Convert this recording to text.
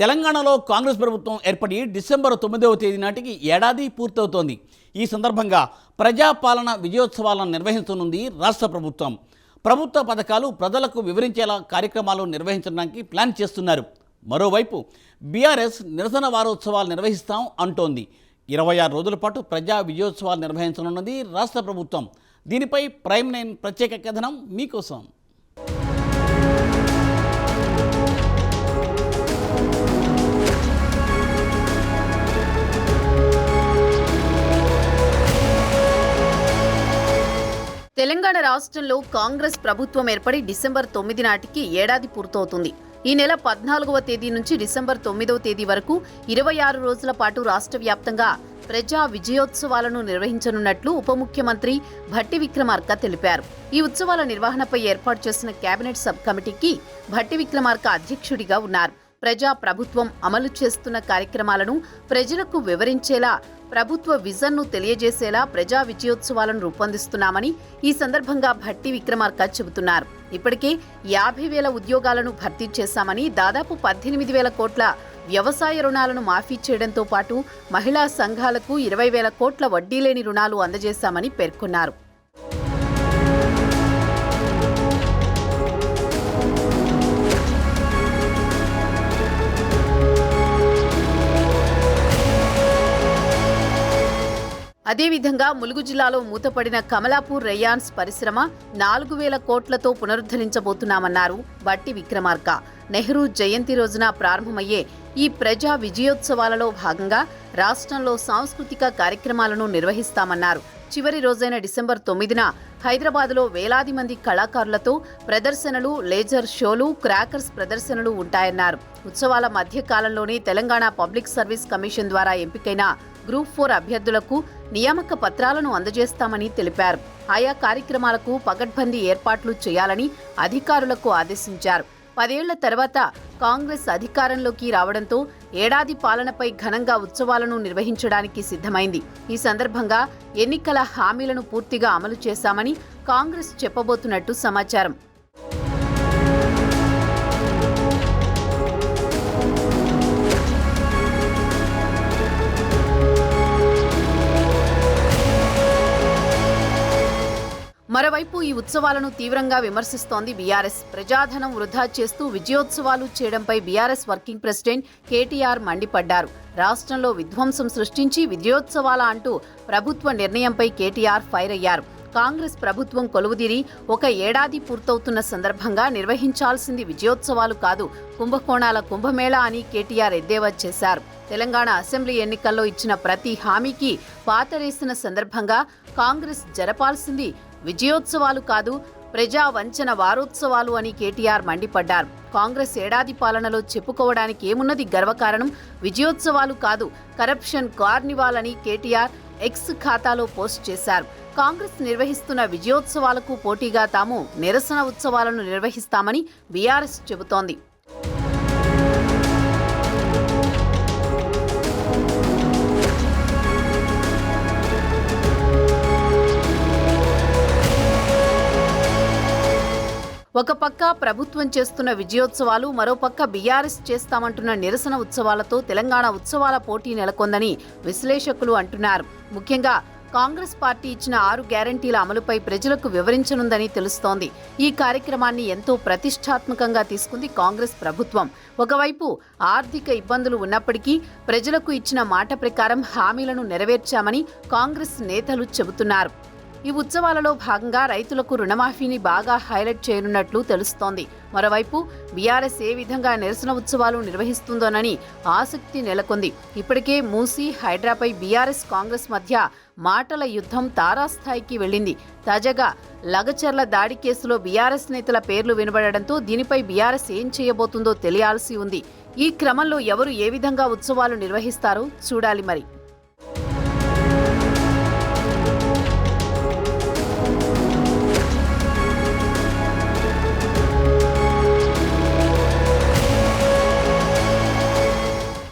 తెలంగాణలో కాంగ్రెస్ ప్రభుత్వం ఏర్పడి డిసెంబర్ తొమ్మిదవ తేదీ నాటికి ఏడాది పూర్తవుతోంది. ఈ సందర్భంగా ప్రజాపాలన విజయోత్సవాలను నిర్వహించనుంది రాష్ట్ర ప్రభుత్వం. ప్రభుత్వ పథకాలు ప్రజలకు వివరించేలా కార్యక్రమాలు నిర్వహించడానికి ప్లాన్ చేస్తున్నారు. మరోవైపు బీఆర్ఎస్ నిరసన వారోత్సవాలు నిర్వహిస్తాం అంటోంది. ఇరవై ఆరు రోజుల పాటు ప్రజా విజయోత్సవాలు నిర్వహించనున్నది రాష్ట్ర ప్రభుత్వం. దీనిపై ప్రైమ్ నైన్ ప్రత్యేక కథనం మీకోసం. తెలంగాణ రాష్ట్రంలో కాంగ్రెస్ ప్రభుత్వం ఏర్పడి డిసెంబర్ తొమ్మిది నాటికి ఏడాది పూర్తవుతుంది. ఈ నెల పద్నాలుగవ తేదీ నుంచి డిసెంబర్ తొమ్మిదవ తేదీ వరకు ఇరవై ఆరు రోజుల పాటు రాష్ట్ర వ్యాప్తంగా ప్రజా విజయోత్సవాలను నిర్వహించనున్నట్లు ఉప ముఖ్యమంత్రి భట్టి విక్రమార్క తెలిపారు. ఈ ఉత్సవాల నిర్వహణపై ఏర్పాటు చేసిన కేబినెట్ సబ్ కమిటీకి భట్టి విక్రమార్క అధ్యక్షుడిగా ఉన్నారు. ప్రజా ప్రభుత్వం అమలు చేస్తున్న కార్యక్రమాలను ప్రజలకు వివరించేలా ప్రభుత్వ విజన్ను తెలియజేసేలా ప్రజా విజయోత్సవాలను రూపొందిస్తున్నామని ఈ సందర్భంగా భట్టి విక్రమార్క చెబుతున్నారు. ఇప్పటికే యాభై వేల ఉద్యోగాలను భర్తీ చేశామని దాదాపు పద్దెనిమిది వేల కోట్ల వ్యవసాయ రుణాలను మాఫీ చేయడంతో పాటు మహిళా సంఘాలకు ఇరవై వేల కోట్ల వడ్డీ లేని రుణాలు అందజేశామని పేర్కొన్నారు. అదేవిధంగా ములుగు జిల్లాలో మూతపడిన కమలాపూర్ రేయాన్స్ పరిశ్రమ నాలుగు వేల కోట్లతో పునరుద్ధరించబోతున్నామన్నారు బట్టి విక్రమార్క. నెహ్రూ జయంతి రోజున ప్రారంభమయ్యే ఈ ప్రజా విజయోత్సవాలలో భాగంగా రాష్ట్రంలో సాంస్కృతిక కార్యక్రమాలను నిర్వహిస్తామన్నారు. చివరి రోజైన డిసెంబర్ తొమ్మిదిన హైదరాబాద్లో వేలాది మంది కళాకారులతో ప్రదర్శనలు లేజర్ షోలు క్రాకర్స్ ప్రదర్శనలు ఉంటాయన్నారు. ఉత్సవాల మధ్యకాలంలోనే తెలంగాణ పబ్లిక్ సర్వీస్ కమిషన్ ద్వారా ఎంపికైన గ్రూప్ ఫోర్ అభ్యర్థులకు నియామక పత్రాలను అందజేస్తామని తెలిపారు. ఆయా కార్యక్రమాలకు పగడ్బందీ ఏర్పాట్లు చేయాలని అధికారులకు ఆదేశించారు. పదేళ్ళ తర్వాత కాంగ్రెస్ అధికారంలోకి రావడంతో ఏడాది పాలనపై ఘనంగా ఉత్సవాలను నిర్వహించడానికి సిద్ధమైంది. ఈ సందర్భంగా ఎన్నికల హామీలను పూర్తిగా అమలు చేశామని కాంగ్రెస్ చెప్పబోతున్నట్టు సమాచారం. మరోవైపు ఈ ఉత్సవాలను తీవ్రంగా విమర్శిస్తోంది బీఆర్ఎస్. ప్రజాధనం వృధా చేస్తూ విజయోత్సవాలు చేయడంపై బీఆర్ఎస్ వర్కింగ్ ప్రెసిడెంట్ కేటీఆర్ మండిపడ్డారు. రాష్ట్రంలో విధ్వంసం సృష్టించి విజయోత్సవాల అంటూ ప్రభుత్వ నిర్ణయంపై కేటీఆర్ ఫైర్ అయ్యారు. కాంగ్రెస్ ప్రభుత్వం కొలువుదీరి ఒక ఏడాది పూర్తవుతున్న సందర్భంగా నిర్వహించాల్సింది విజయోత్సవాలు కాదు కుంభకోణాల కుంభమేళా అని కేటీఆర్ ఎద్దేవా చేశారు. తెలంగాణ అసెంబ్లీ ఎన్నికల్లో ఇచ్చిన ప్రతి హామీకి పాతరేసిన సందర్భంగా కాంగ్రెస్ జరపాల్సింది విజయోత్సవాలు కాదు ప్రజా వంచన వారోత్సవాలు అని కేటీఆర్ మండిపడ్డారు. కాంగ్రెస్ ఏడాది పాలనలో చెప్పుకోవడానికి ఏమున్నది గర్వకారణం విజయోత్సవాలు కాదు కరప్షన్ కార్నివాల్ అని కేటీఆర్ ఎక్స్ ఖాతాలో పోస్ట్ చేశారు. కాంగ్రెస్ నిర్వహిస్తున్న విజయోత్సవాలకు పోటీగా తాము నిరసన ఉత్సవాలను నిర్వహిస్తామని బీఆర్ఎస్ చెబుతోంది. ఒక పక్క ప్రభుత్వం చేస్తున్న విజయోత్సవాలు మరోపక్క బీఆర్ఎస్ చేస్తామంటున్న నిరసన ఉత్సవాలతో తెలంగాణ ఉత్సవాల పోటీ నెలకొందని విశ్లేషకులు అంటున్నారు. ముఖ్యంగా కాంగ్రెస్ పార్టీ ఇచ్చిన ఆరు గ్యారంటీల అమలుపై ప్రజలకు వివరించనుందని తెలుస్తోంది. ఈ కార్యక్రమాన్ని ఎంతో ప్రతిష్టాత్మకంగా తీసుకుంది కాంగ్రెస్ ప్రభుత్వం. ఒకవైపు ఆర్థిక ఇబ్బందులు ఉన్నప్పటికీ ప్రజలకు ఇచ్చిన మాట ప్రకారం హామీలను నెరవేర్చామని కాంగ్రెస్ నేతలు చెబుతున్నారు. ఈ ఉత్సవాలలో భాగంగా రైతులకు రుణమాఫీని బాగా హైలైట్ చేయనున్నట్లు తెలుస్తోంది. మరోవైపు బీఆర్ఎస్ ఏ విధంగా నిరసన ఉత్సవాలు నిర్వహిస్తుందోనని ఆసక్తి నెలకొంది. ఇప్పటికే మూసీ హైడ్రాపై బీఆర్ఎస్ కాంగ్రెస్ మధ్య మాటల యుద్ధం తారాస్థాయికి వెళ్ళింది. తాజాగా లగచర్ల దాడి కేసులో బీఆర్ఎస్ నేతల పేర్లు వినబడడంతో దీనిపై బీఆర్ఎస్ ఏం చేయబోతుందో తెలియాల్సి ఉంది. ఈ క్రమంలో ఎవరు ఏ విధంగా ఉత్సవాలు నిర్వహిస్తారో చూడాలి మరి.